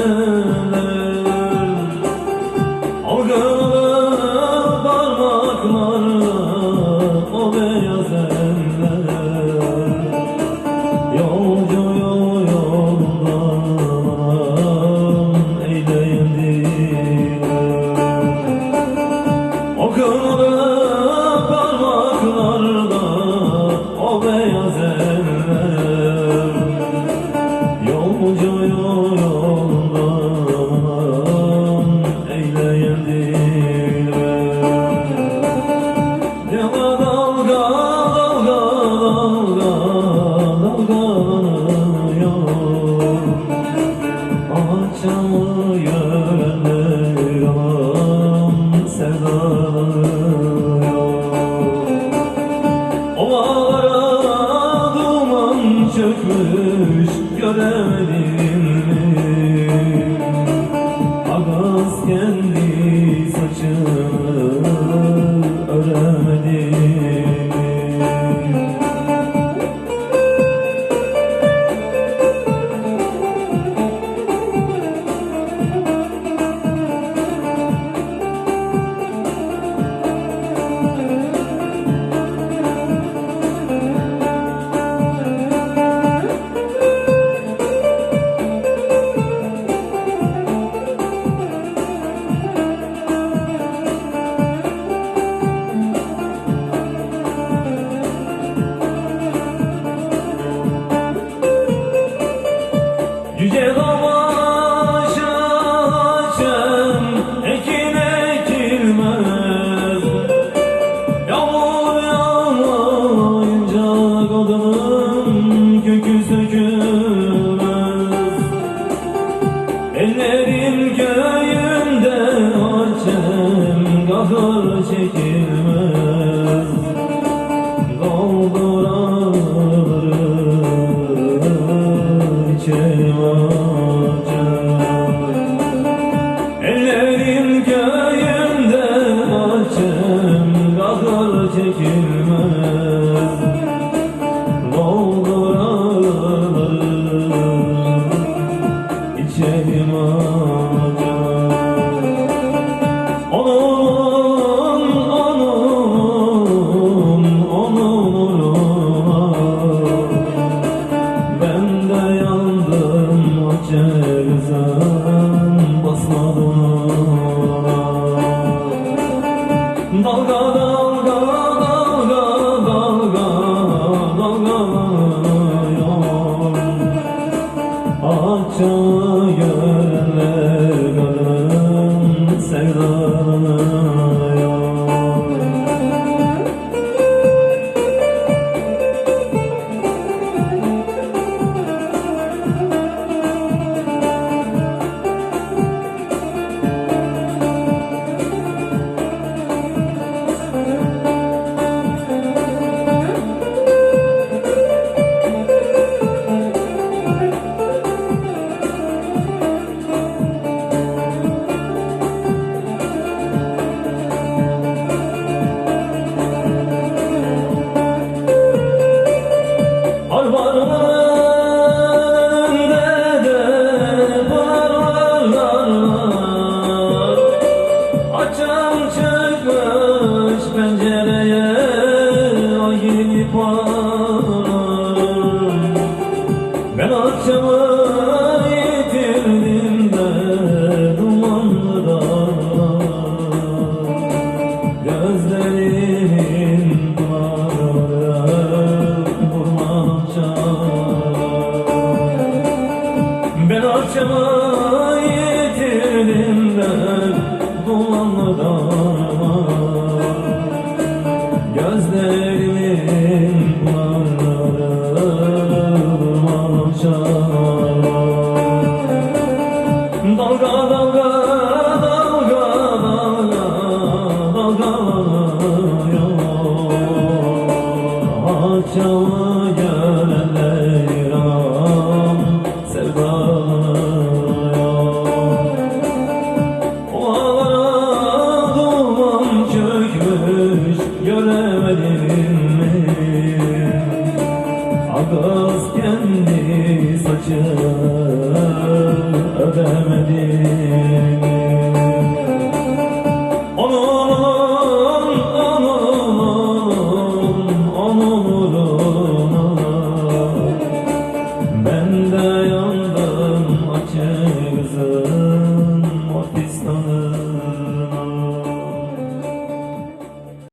love. yanıyorum sevdalanıyor Ovalara duman çökmüş görem Yüce davaş açan ekine girmez Yağmur yağmayınca kadını gör Oh. parçama yedirdim ben dumanlarıma Gözlerimin pınarlarıma çama Dalga dalga dalga dalga dalga yama Çama ödemedim.